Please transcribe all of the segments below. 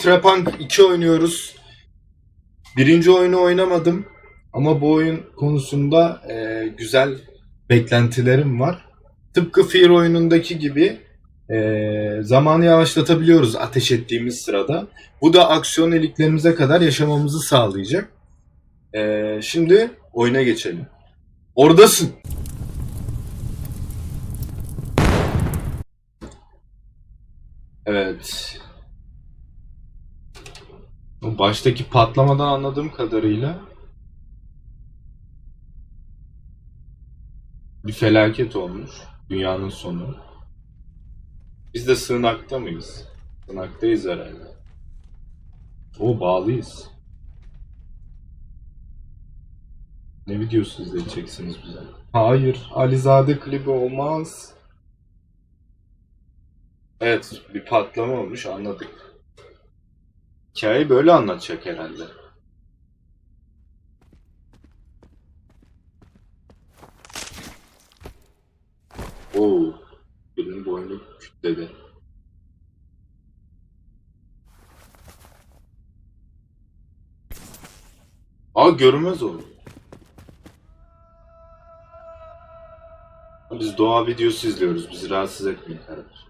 Trapunk 2 oynuyoruz. Birinci oyunu oynamadım. Ama bu oyun konusunda e, güzel beklentilerim var. Tıpkı Fear oyunundaki gibi e, zamanı yavaşlatabiliyoruz ateş ettiğimiz sırada. Bu da aksiyon iliklerimize kadar yaşamamızı sağlayacak. E, şimdi oyuna geçelim. Oradasın. Evet. Baştaki patlamadan anladığım kadarıyla bir felaket olmuş. Dünyanın sonu. Biz de sığınakta mıyız? Sığınaktayız herhalde. O bağlıyız. Ne videosu izleyeceksiniz bize? Hayır, Alizade klibi olmaz. Evet, bir patlama olmuş anladık. Hikayeyi böyle anlatacak herhalde. Oo, birinin boynu kütledi. Aa görünmez oldu. Biz doğa videosu izliyoruz. Bizi rahatsız etmeyin kardeşim.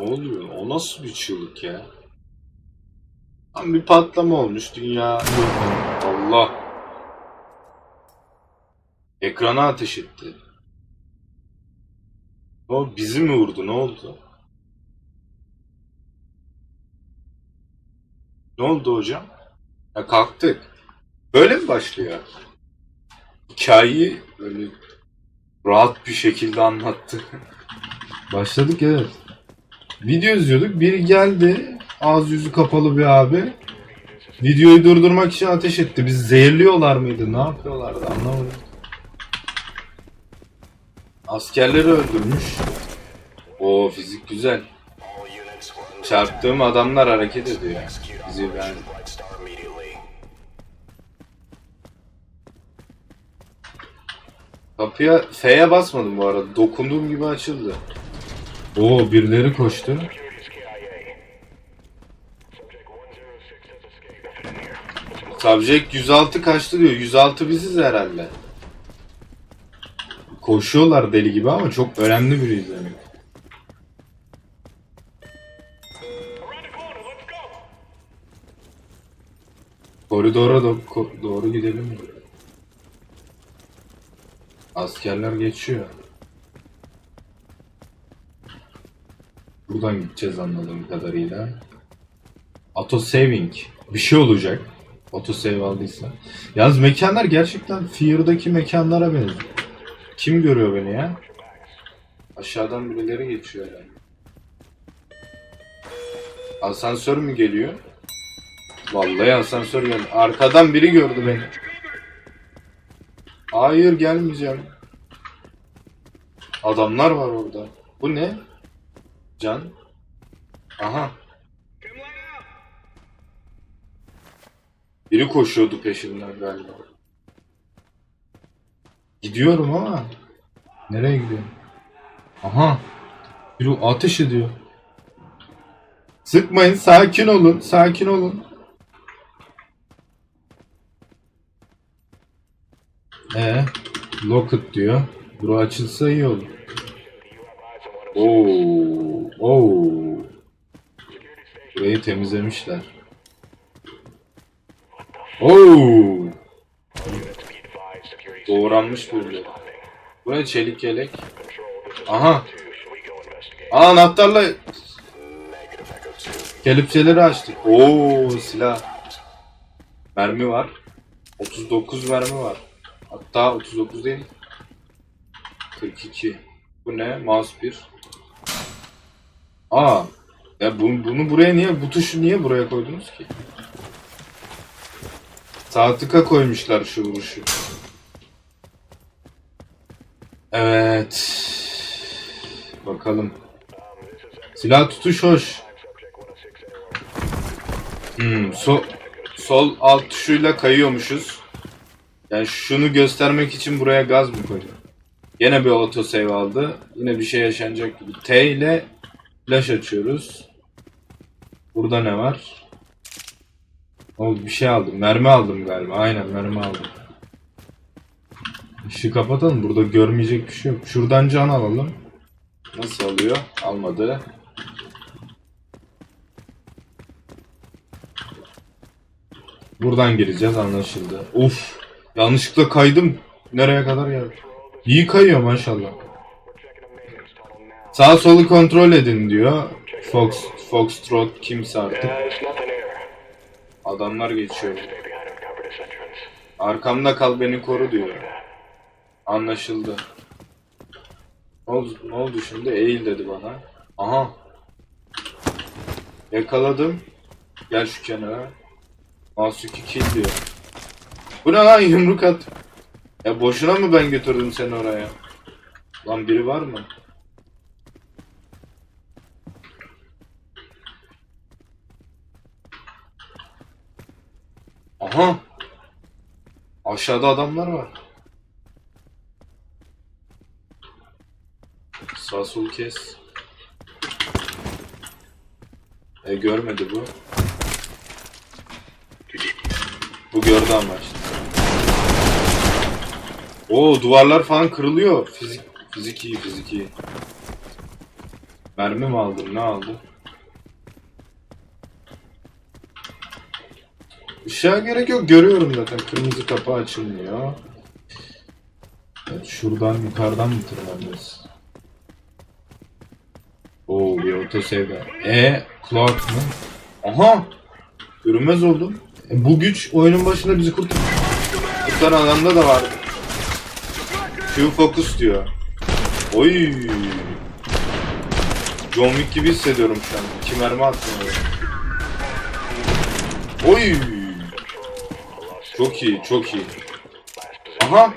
Ne oluyor? O nasıl bir çığlık ya? Tam bir patlama olmuş. Dünya. Allah. Ekrana ateş etti. O bizi mi vurdu? Ne oldu? Ne oldu hocam? Ya kalktık. Böyle mi başlıyor? Hikayeyi böyle rahat bir şekilde anlattı. Başladık evet. Video izliyorduk. Biri geldi. Ağız yüzü kapalı bir abi. Videoyu durdurmak için ateş etti. Biz zehirliyorlar mıydı? Ne yapıyorlardı anlamadım. Askerleri öldürmüş. O fizik güzel. Çarptığım adamlar hareket ediyor. Bizi ben... Kapıya F'ye basmadım bu arada. Dokunduğum gibi açıldı. Oo birileri koştu. Subject 106 kaçtı diyor. 106 biziz herhalde. Koşuyorlar deli gibi ama çok önemli biriyiz demek. Koridora do- ko- doğru gidelim mi? Askerler geçiyor. Buradan gideceğiz anladığım kadarıyla. Auto saving. Bir şey olacak. Auto save aldıysa. Yalnız mekanlar gerçekten Fear'daki mekanlara benziyor. Kim görüyor beni ya? Aşağıdan birileri geçiyor herhalde. Asansör mü geliyor? Vallahi asansör geldi. Arkadan biri gördü beni. Hayır gelmeyeceğim. Adamlar var orada. Bu ne? Can. Aha. Biri koşuyordu peşimden galiba. Gidiyorum ama. Nereye gidiyorum? Aha. Biri ateş ediyor. Sıkmayın, sakin olun, sakin olun. E, locket diyor. Bura açılsa iyi olur. Oo, oo. Burayı temizlemişler. Oo. Doğranmış böyle. Bu ne çelik yelek? Aha. Aa, anahtarla kelepçeleri açtık. Oo silah. Mermi var. 39 mermi var. Hatta 39 değil. 42. Bu ne? Mouse 1. Aa. Ya bu, bunu buraya niye, bu tuşu niye buraya koydunuz ki? Sağ tıka koymuşlar şu vuruşu. Evet. Bakalım. Silah tutuş hoş. Hmm, so, sol alt tuşuyla kayıyormuşuz. Yani şunu göstermek için buraya gaz mı koydum? Yine bir autosave aldı. Yine bir şey yaşanacak gibi. T ile Flash açıyoruz. Burada ne var? Oldu bir şey aldım. Mermi aldım galiba. Aynen mermi aldım. Işığı kapatalım. Burada görmeyecek bir şey yok. Şuradan can alalım. Nasıl alıyor? Almadı. Buradan gireceğiz anlaşıldı. Of. Yanlışlıkla kaydım. Nereye kadar geldim? İyi kayıyor maşallah. Sağ solu kontrol edin diyor. Fox, Foxtrot kimse artık. Uh. Adamlar geçiyor. Arkamda kal beni koru diyor. Anlaşıldı. Ne oldu, ne oldu şimdi? Eğil dedi bana. Aha. Yakaladım. Gel şu kenara. Masuki kill diyor. Bu ne lan yumruk at. Ya boşuna mı ben götürdüm seni oraya? Lan biri var mı? Aha. Aşağıda adamlar var. Sağ sol kes. E görmedi bu. Bu gördü ama işte. Oo duvarlar falan kırılıyor. Fizik fizik iyi fizik iyi. Mermi mi aldın ne aldın? Işığa gerek yok görüyorum zaten kırmızı kapı açılmıyor. Evet, şuradan yukarıdan mı tırmanacağız? Oo bir otosave var. E Clark mı? Aha! Görünmez oldum. E, bu güç oyunun başında bizi kurtar. Kurtaran adamda da vardı. Q focus diyor. Oy! John Wick gibi hissediyorum şu an. İki mermi attım oraya. Oy! Çok iyi, çok iyi. Aha!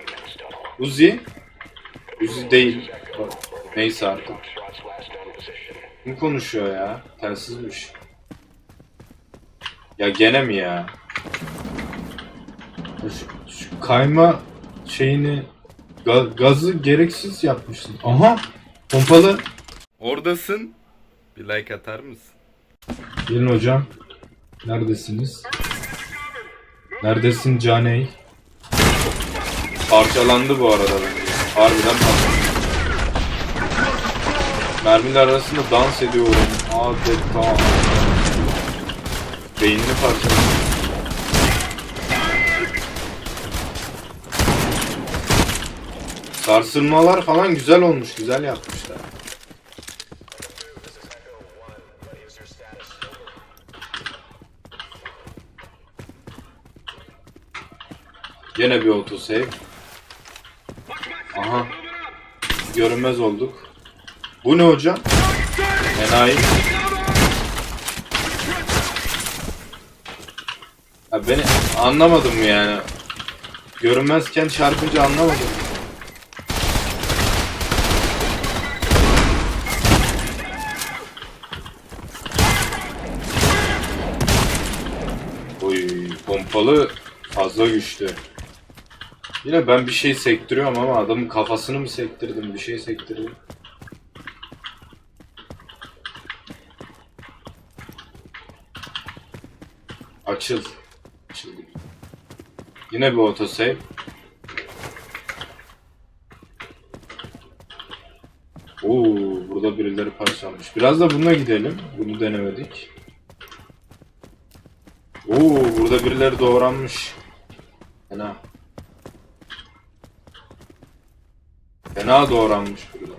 Uzi. Uzi değil. Neyse artık. Kim konuşuyor ya? Telsizmiş. Ya gene mi ya? Şu, şu kayma şeyini ga- gazı gereksiz yapmışsın. Aha! Pompalı. Oradasın. Bir like atar mısın? Gelin hocam. Neredesiniz? Neredesin Caney? Parçalandı bu arada bence. Harbiden parçalandı. Mermiler arasında dans ediyorum. Adeta. Beynini parçaladı. Sarsılmalar falan güzel olmuş. Güzel yapmışlar. Yine bir autosave. Aha. Görünmez olduk. Bu ne hocam? Enayi. Ya beni anlamadım yani. Görünmezken çarpınca anlamadım. Oy pompalı fazla güçlü. Yine ben bir şey sektiriyorum ama adamın kafasını mı sektirdim bir şey sektirdim. Açıl. Açıldı. Yine bir autosave. Oo, burada birileri parçalanmış. Biraz da bununla gidelim. Bunu denemedik. Oo, burada birileri doğranmış. Fena. Fena doğranmış burada.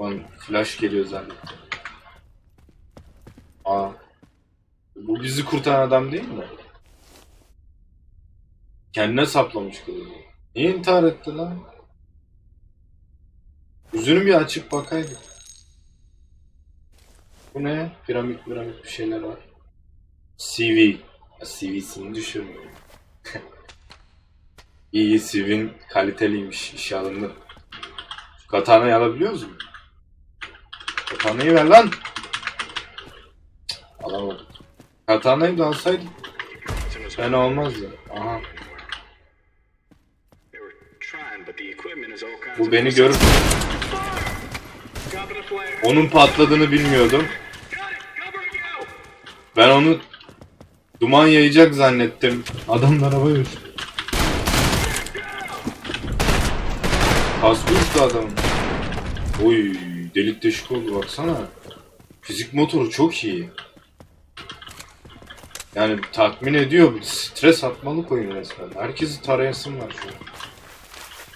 Lan flash geliyor zannettim. Aa. Bu bizi kurtaran adam değil mi? Kendine saplamış kılıcı. Niye intihar etti lan? Yüzünü bir açıp bakaydı. Bu ne? Piramit piramit bir şeyler var. CV. Ya CV'sini düşürmüyor. İyi CV'nin kaliteliymiş. işe alındı. Şu katanayı alabiliyoruz mu? Katanayı ver lan. Alamadım. Katanayı da alsaydım fena olmazdı. Aha. Bu beni up Onun patladığını bilmiyordum. Ben onu duman yayacak zannettim. Adamlar havaya uçtu. Kaskı uçtu adamın. Oy delik deşik oldu baksana. Fizik motoru çok iyi. Yani tatmin ediyor. Stres atmalık oyun resmen. Herkesi tarayasın var şu an.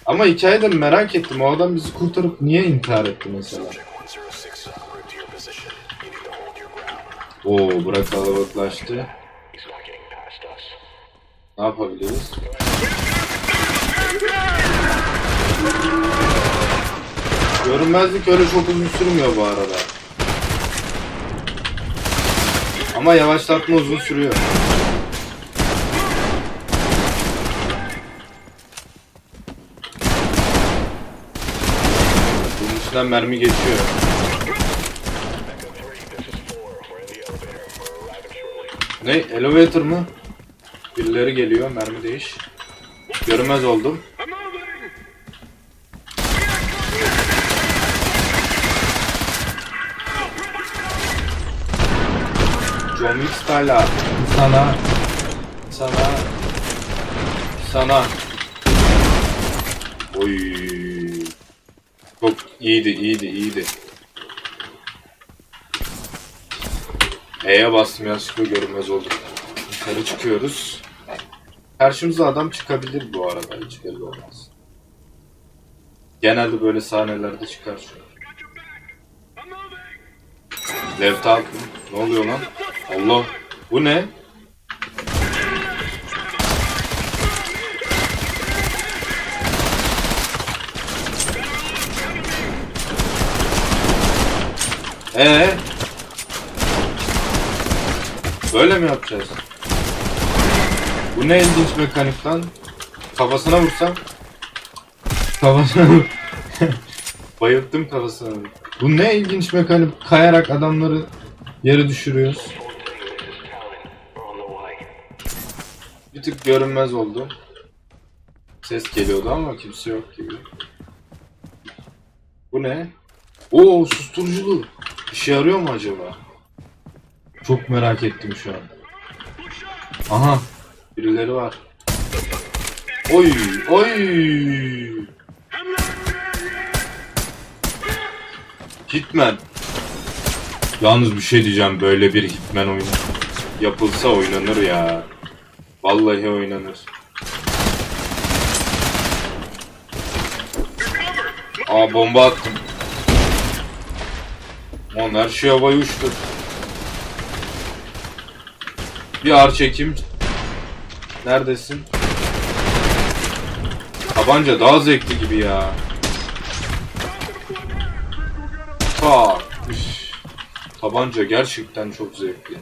Ama hikayeden merak ettim. O adam bizi kurtarıp niye intihar etti mesela? Subject 106 en route to your position. You need to hold your ground. Oo bırak kalabalıklaştı. Ne yapabiliriz? Görünmezlik öyle çok uzun sürmüyor bu arada. Ama yavaşlatma uzun sürüyor. Bunun üstünden mermi geçiyor. Echo 3, this is 4. We're in the elevator. We're arriving shortly. Ne? Elevator mı? Birileri geliyor. Mermi değiş. Görünmez oldum. Wick style'a. Sana. Sana. Sana. Oy. Çok iyiydi, iyiydi, iyiydi. E'ye bastım yanlışlıkla görünmez oldum. Yukarı çıkıyoruz. Karşımıza adam çıkabilir bu arada. Hiç belli olmaz. Genelde böyle sahnelerde çıkar şu. Left up. Ne oluyor lan? Allah. Bu ne? Ee? Böyle mi yapacağız? Bu ne ilginç mekanik lan? Kafasına vursam. Kafasına vur. Bayılttım kafasına. Bu ne ilginç mekanik? Kayarak adamları yere düşürüyoruz. Tık görünmez oldu. Ses geliyordu ama kimse yok gibi. Bu ne? Oo susturuculu. İşe yarıyor mu acaba? Çok merak ettim şu an. Aha. Birileri var. Oy oy. Hitman. Yalnız bir şey diyeceğim böyle bir Hitman oyunu yapılsa oynanır ya. Vallahi oynanır. Aa bomba attım. Lan her şey uçtu. Bir ağır çekim. Neredesin? Tabanca daha zevkli gibi ya. Ta. Üf. Tabanca gerçekten çok zevkli.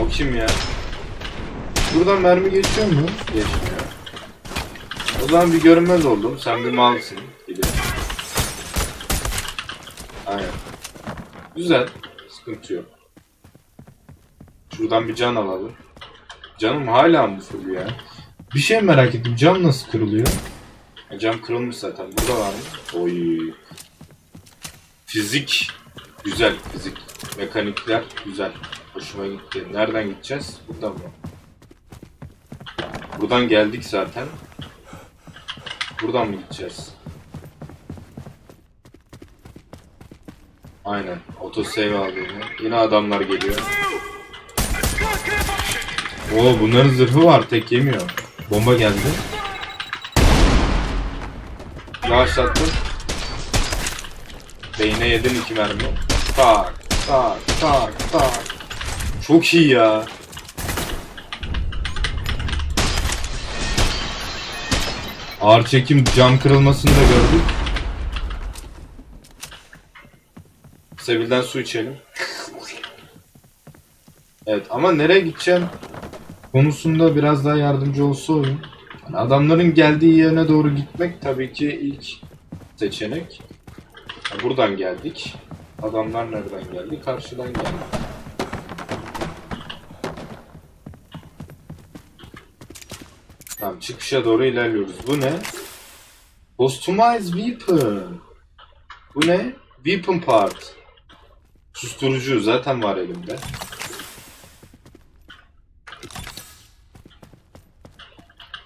O kim ya? Buradan mermi geçiyor mu? Geçmiyor. O zaman bir görünmez oldum. Sen bir malsın gibi. Aynen. Güzel. Sıkıntı yok. Şuradan bir can alalım. Canım hala mı full ya? Bir şey merak ettim. Cam nasıl kırılıyor? Cam kırılmış zaten. Burada var mı? Oy. Fizik. Güzel fizik. Mekanikler güzel. Hoşuma gitti. Nereden gideceğiz? Buradan mı? Buradan geldik zaten. Buradan mı gideceğiz? Aynen. Autosave aldım. Yine adamlar geliyor. Oo bunların zırhı var. Tek yemiyor. Bomba geldi. Yavaşlattım. Beyne yedin iki mermi. Tak tak tak tak. Çok iyi ya. Ağır çekim cam kırılmasını da gördük. Sevil'den su içelim. Evet ama nereye gideceğim konusunda biraz daha yardımcı olsa oyun. Yani adamların geldiği yerine doğru gitmek tabii ki ilk seçenek. Ha, Buradan geldik. Adamlar nereden geldi? Karşıdan geldi. Tamam çıkışa doğru ilerliyoruz. Bu ne? Customize Weapon. Bu ne? weapon part. Susturucu zaten var elimde.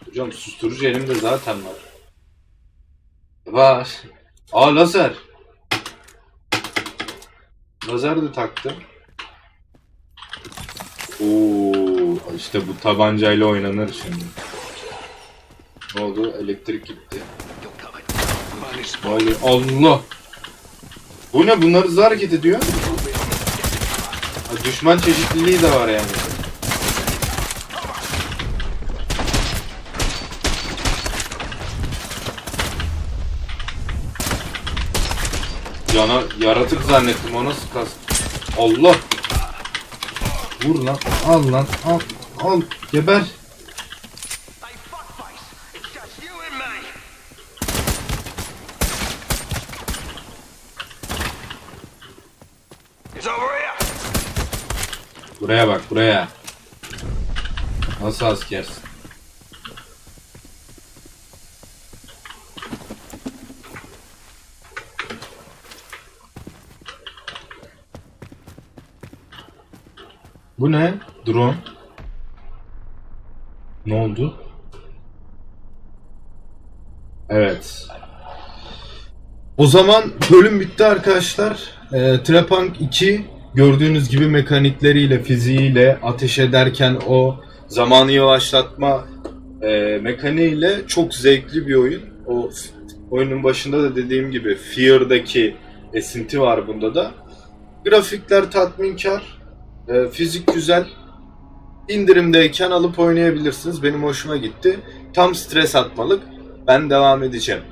Hocam susturucu elimde zaten var. Var. Aa lazer. Lazer de taktım. Oo, işte bu tabancayla oynanır şimdi. Ne oldu? Elektrik gitti. Vay Allah. Bu ne? Bunlar hızlı hareket ediyor. Ha, düşman çeşitliliği de var yani. Yana yaratık zannettim o nasıl kas? Allah. Vur lan. Al lan. Al. Al. Geber. Buraya bak buraya. Nasıl askersin? Bu ne? Drone. Ne oldu? Evet. O zaman bölüm bitti arkadaşlar. E, Trapunk 2 gördüğünüz gibi mekanikleriyle, fiziğiyle, ateş ederken o zamanı yavaşlatma e, mekaniğiyle çok zevkli bir oyun. O oyunun başında da dediğim gibi Fear'daki esinti var bunda da. Grafikler tatminkar, e, fizik güzel. İndirimdeyken alıp oynayabilirsiniz. Benim hoşuma gitti. Tam stres atmalık. Ben devam edeceğim.